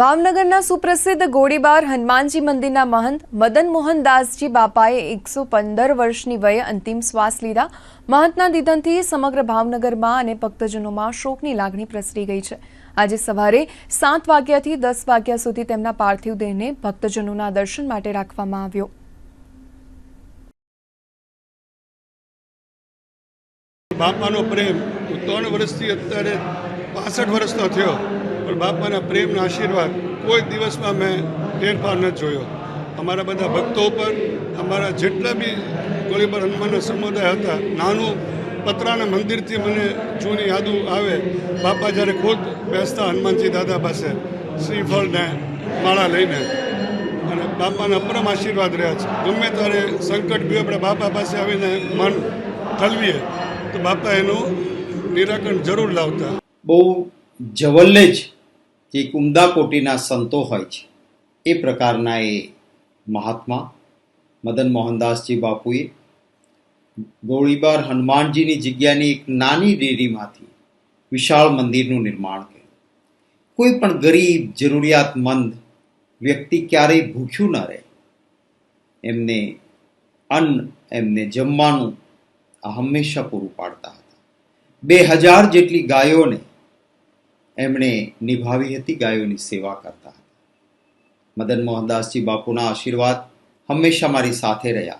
ભાવનગરના સુપ્રસિદ્ધ ગોળીબાર હનુમાનજી મંદિરના મહંત મદન મોહનદાસજી બાપાએ એકસો પંદર વર્ષની વયે અંતિમ શ્વાસ લીધા. મહંતના નિધનથી સમગ્ર ભાવનગરમાં અને ભક્તજનોમાં શોકની લાગણી પ્રસરી ગઈ છે. આજે સવારે સાત વાગ્યાથી દસ વાગ્યા સુધી તેમના પાર્થિવ દેહને ભક્તજનોના દર્શન માટે રાખવામાં આવ્યો. બાપાનો પ્રેમ ત્રણ વર્ષથી અત્યારે પાસઠ વર્ષનો થયો. પણ બાપાના પ્રેમના આશીર્વાદ કોઈ દિવસમાં મેં ફેરફાર નથી જોયો. અમારા બધા ભક્તો ઉપર, અમારા જેટલા બી ગોળીબાર હનુમાનના સમુદાય હતા, નાનું પતરાના મંદિરથી મને જૂની યાદો આવે. બાપા જ્યારે ખુદ બેસતા હનુમાનજી દાદા પાસે શ્રીફળને માળા લઈને અને બાપાના પરમ આશીર્વાદ રહ્યા છે. ગમે ત્યારે સંકટ ગયું, આપણે બાપા પાસે આવીને મન ઠલવીએ, તો બાપા એનું નિરાકરણ જરૂર લાવતા. બહુ જવલ્લે જ એક ઉમદા કોટીના સંતો હોય છે, એ પ્રકારના એ મહાત્મા મદન મોહનદાસજી બાપુએ ગોળીબાર હનુમાનજીની જગ્યાની એક નાની ડેરીમાંથી વિશાળ મંદિરનું નિર્માણ કર્યું. કોઈ પણ ગરીબ, જરૂરિયાતમંદ વ્યક્તિ ક્યારેય ભૂખ્યું ન રહે. એમને અન્ન, એમને જમવાનું આ હંમેશા પૂરું પાડતા હતા. બે હજાર જેટલી ગાયોને એમણે નિભાવી હતી ગાયોની સેવા કરતા. મદન મોહનદાસજી બાપુના આશીર્વાદ હંમેશા મારી સાથે રહ્યા.